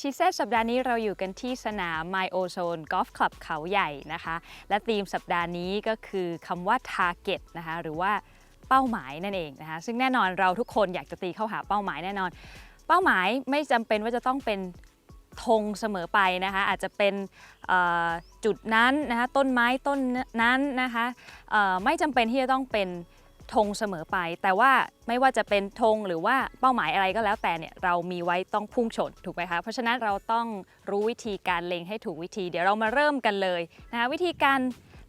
ชีเซตสัปดาห์นี้เราอยู่กันที่สนาม My Ozone Golf Club เขาใหญ่นะคะ และธีมสัปดาห์นี้ก็คือคำว่า target นะคะ หรือว่าเป้าหมายนั่นเองนะคะ ซึ่งแน่นอนเราทุกคนอยากจะตีเข้าหาเป้าหมายแน่นอน เป้าหมายไม่จำเป็นว่าจะต้องเป็นธงเสมอไปนะคะ อาจจะเป็นจุดนั้นนะคะต้นไม้ต้นนั้นนะคะไม่จำเป็นที่จะต้องเป็น ธงเสมอไป แต่ว่าไม่ว่าจะเป็นธงหรือว่าเป้าหมายอะไรก็แล้วแต่เนี่ยเรามีไว้ต้องพุ่งชนถูกไหมคะเพราะฉะนั้นเราต้องรู้วิธีการเล็งให้ถูกวิธี เดี๋ยวเรามาเริ่มกันเลยนะคะวิธีการ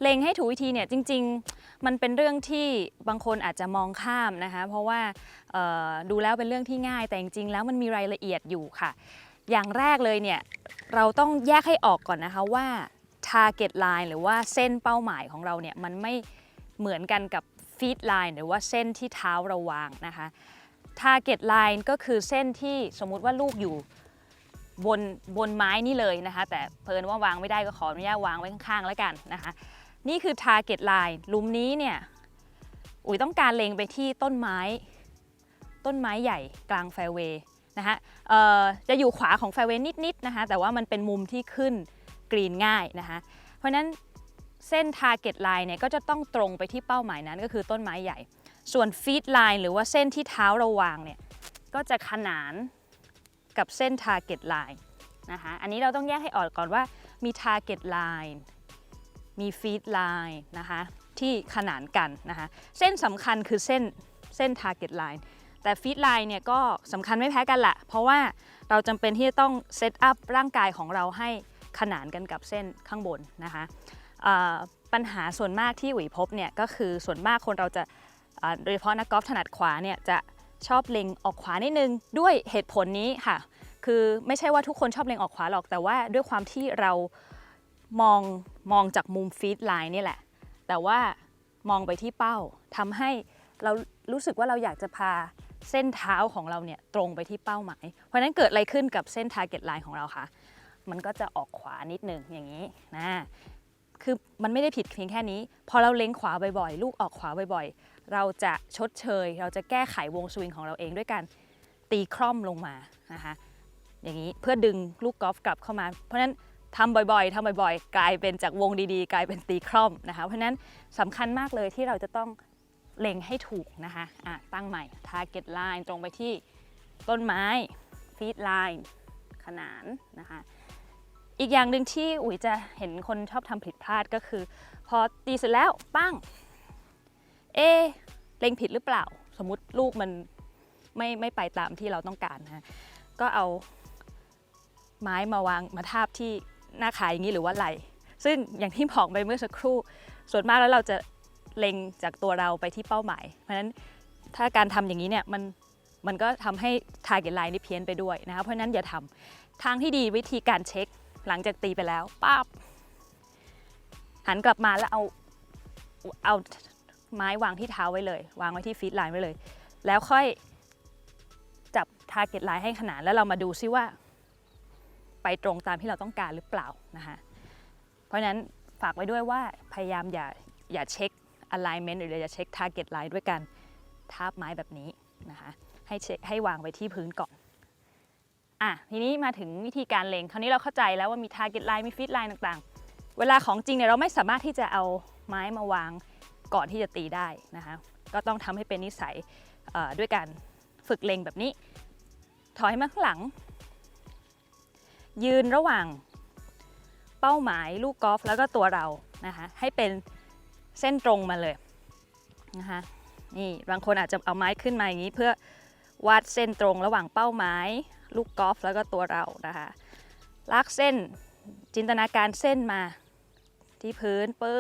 เล็งให้ถูกวิธีเนี่ยจริง ๆ มันเป็นเรื่องที่บางคนอาจจะมองข้ามนะคะเพราะว่าดูแล้วเป็นเรื่องที่ง่าย แต่จริงๆแล้วมันมีรายละเอียดอยู่ค่ะ อย่างแรกเลยเนี่ยเราต้องแยกให้ออกก่อนนะคะว่า target line หรือว่าเส้นเป้าหมายของเราเนี่ยมันไม่เหมือนกันกับ feed line หรือว่าเส้นที่เท้าเราวางนะคะ target line ก็คือเส้นที่สมมุติว่าลูกอยู่บนบนไม้นี่เลยนะคะ แต่เพลินว่าวางไม่ได้ก็ขออนุญาตวางไว้ข้างๆแล้วกันนะคะ นี่คือ target line หลุมนี้เนี่ยอุ๋ยต้องการเล็งไปที่ต้นไม้ ต้นไม้ใหญ่กลางแฟเวย์นะคะจะอยู่ขวาของแฟเวย์นิดๆนะคะ แต่ว่ามันเป็นมุมที่ขึ้นกรีนง่ายนะคะ เพราะนั้น เส้น target line เนี่ยก็จะต้องตรงไปที่เป้าหมายนั้นก็คือต้นไม้ใหญ่ ส่วน feed line หรือว่าเส้นที่เท้าเราวางเนี่ยก็จะขนานกับเส้น target line นะคะอันนี้เราต้องแยกให้ออกก่อนว่ามี target line มี feed line นะคะที่ขนานกันนะคะเส้นสำคัญคือเส้นเส้น target line แต่ feed line เนี่ยก็สำคัญไม่แพ้กันละเพราะว่าเราจำเป็นที่จะต้องเซตอัพร่างกายของเราให้ขนานกันกับเส้นข้างบนนะคะ ปัญหาส่วนมากที่อุ๋ยพบเนี่ยก็คือส่วนมากคนเราจะโดยเฉพาะนักกอล์ฟถนัดขวาเนี่ยจะชอบเล็งออกขวานิดนึงด้วยเหตุผลนี้ค่ะ คือไม่ใช่ว่าทุกคนชอบเล็งออกขวาหรอก แต่ว่าด้วยความที่เรามองมองจากมุมฟีดไลน์นี่แหละ แต่ว่ามองไปที่เป้าทำให้เรารู้สึกว่าเราอยากจะพาเส้นเท้าของเราเนี่ยตรงไปที่เป้าหมาย เพราะฉะนั้นเกิดอะไรขึ้นกับเส้น target line ของเราคะมันก็จะออกขวานิดนึงอย่างนี้นะ คือมันไม่ได้ผิดเพียงแค่นี้ พอเราเล็งขวาบ่อยๆ ลูกออกขวาบ่อยๆ เราจะชดเชย เราจะแก้ไขวงสวิงของเราเองด้วยการตีคร่อมลงมานะคะอย่างนี้เพื่อดึงลูกกอล์ฟกลับเข้ามา เพราะฉะนั้นทำบ่อยๆทำบ่อยๆ กลายเป็นจากวงดีๆ กลายเป็นตีคร่อมนะคะ เพราะนั้นสำคัญมากเลยที่เราจะต้องเล็งให้ถูกนะคะะตั้งใหม่ target line ตรงไปที่ต้นไม้ feed line ขนานนะคะ อีกอย่างหนึ่งที่อุ๋ยจะเห็นคนชอบทำผิดพลาดก็คือ พอตีเสร็จแล้วปั้ง เอเล็งผิดหรือเปล่า สมมติลูกมันไม่ไม่ไปตามที่เราต้องการนะก็เอาไม้มาวางมาทาบที่หน้าขายอย่างนี้หรือว่าไหลซึ่งอย่างที่บอกไปเมื่อสักครู่ ส่วนมากแล้วเราจะเล็งจากตัวเราไปที่เป้าหมาย เพราะฉะนั้นถ้าการทำอย่างนี้เนี่ยมันมันก็ทำให้ target line นี่เพี้ยนไปด้วยนะคะเพราะฉะนั้นอย่าทำทางที่ดีวิธีการเช็ค หลังจากตีไปแล้วป้าบหันกลับมาแล้วเอาเอาไม้วางที่เท้าไว้เลย วางไว้ที่ฟีดไลน์ไว้เลย แล้วค่อยจับ target line ให้ขนานแล้วเรามาดูซิว่า ไปตรงตามที่เราต้องการหรือเปล่านะคะเพราะฉะนั้นฝากไว้ด้วยว่าพยายามอย่าอย่าเช็ค alignment หรืออย่าเช็ค target line ด้วยกันทาบไม้แบบนี้นะคะให้เช็คให้วางไว้ที่พื้นก่อน อะทีนี้มาถึงวิธีการเลงคราวนี้เราเข้าใจแล้วว่ามี target line มี feed line ต่างๆ เวลาของจริงเนี่ยเราไม่สามารถที่จะเอาไม้มาวางก่อนที่จะตีได้นะคะก็ต้องทำให้เป็นนิสัยด้วยการฝึกเลงแบบนี้ ถอยมาข้างหลัง ยืนระหว่างเป้าหมายลูกกอล์ฟแล้วก็ตัวเรานะคะให้เป็นเส้นตรงมาเลยนะคะนี่บางคนอาจจะเอาไม้ขึ้นมาอย่างนี้เพื่อวาดเส้นตรงระหว่างเป้าหมาย ลูกกอล์ฟแล้วก็ตัวเรานะคะลากเส้นจินตนาการเส้นมา ที่พื้นเปิ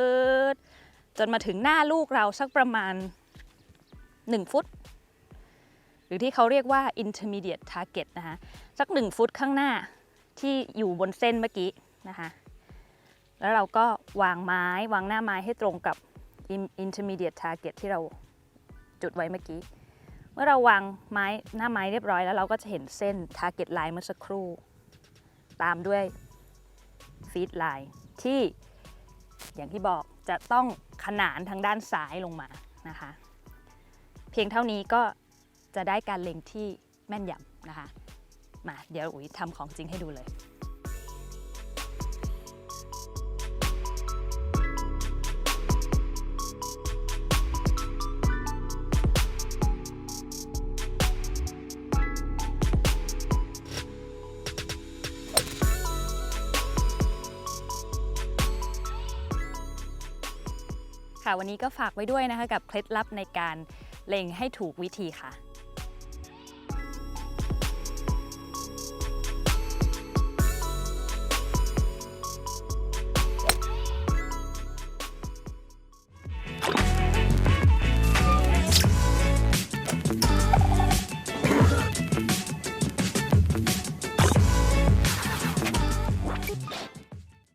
ดจนมาถึงหน้าลูกเราสักประมาณ 1 ฟุต หรือที่เขาเรียกว่า intermediate target นะคะสัก 1 ฟุตข้างหน้าที่อยู่บนเส้นเมื่อกี้นะคะแล้วเราก็วางไม้วางหน้าไม้ให้ตรงกับ intermediate target ที่เราจุดไว้เมื่อกี้ มื่อเราวางไม้หน้าไม้เรียบร้อยแล้วเราก็จะเห็นเส้น target line เมื่อสักครู่ ตามด้วย feed line ที่อย่างที่บอกจะต้องขนานทางด้านซ้ายลงมานะคะ เพียงเท่านี้ก็จะได้การเล็งที่แม่นยำนะคะ มาเดี๋ยวอุ๋ยทำของจริงให้ดูเลย ค่ะ วันนี้ก็ฝากไว้ด้วยนะคะ กับเคล็ดลับในการเล็งให้ถูกวิธีค่ะ